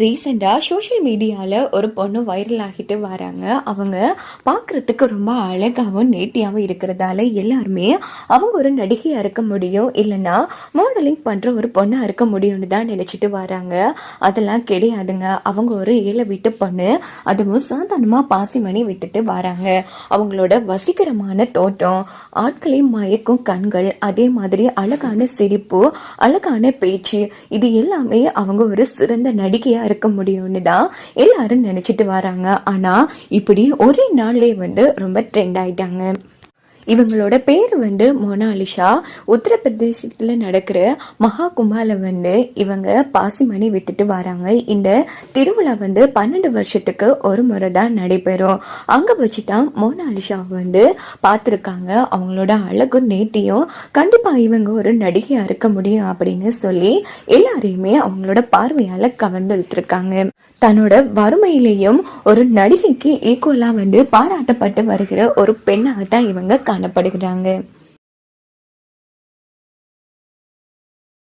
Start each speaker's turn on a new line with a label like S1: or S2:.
S1: ரீசெண்டாக சோஷியல் மீடியாவில் ஒரு பொண்ணு வைரல் ஆகிட்டு வராங்க. அவங்க பார்க்குறதுக்கு ரொம்ப அழகாகவும் நேர்த்தியாகவும் இருக்கிறதால எல்லாருமே அவங்க ஒரு நடிகையாக இருக்க முடியும். இல்லைன்னா மாடலிங் பண்ணுற ஒரு பொண்ணாக இருக்க முடியும்னு தான் நினச்சிட்டு வராங்க. அதெல்லாம் கிடையாதுங்க. அவங்க ஒரு ஏழை வீட்டு பொண்ணு. அதுவும் சாதாரணமாக பாசிமணி விட்டுட்டு வராங்க. அவங்களோட வசீகரமான தோட்டம் ஆட்களை மயக்கும் கண்கள் அதே மாதிரி அழகான சிரிப்பு அழகான பேச்சு இது எல்லாமே அவங்க ஒரு சிறந்த நடிகையாக இருக்க முடியும்னு தான் எல்லாரும் நினச்சிட்டு வராங்க. ஆனால் இப்படி ஒரே நாள்லேயே வந்து ரொம்ப ட்ரெண்ட் ஆகிட்டாங்க இவங்களோட பேர் வந்து மொனாலிஷா உத்தரப்பிரதேசத்தில் நடக்கிற மகா கும்பால வந்து இவங்க பாசிமணி விட்டுட்டு வராங்க. இந்த திருவிழா வந்து பன்னெண்டு வருஷத்துக்கு ஒரு முறை தான் நடைபெறும். அங்கே வச்சு தான் மோனாலிஷா வந்து பார்த்துருக்காங்க அவங்களோட அழகு நேட்டியும் கண்டிப்பாக இவங்க ஒரு நடிகையாக இருக்க முடியும் அப்படின்னு சொல்லி எல்லாரையுமே அவங்களோட பார்வையால் கவர்ந்து இழுத்துருக்காங்க தன்னோட வறுமையிலையும் ஒரு நடிகைக்கு ஈக்குவலாக வந்து பாராட்டப்பட்டு வருகிற ஒரு பெண்ணாக தான் இவங்க காணப்படுகிறாங்க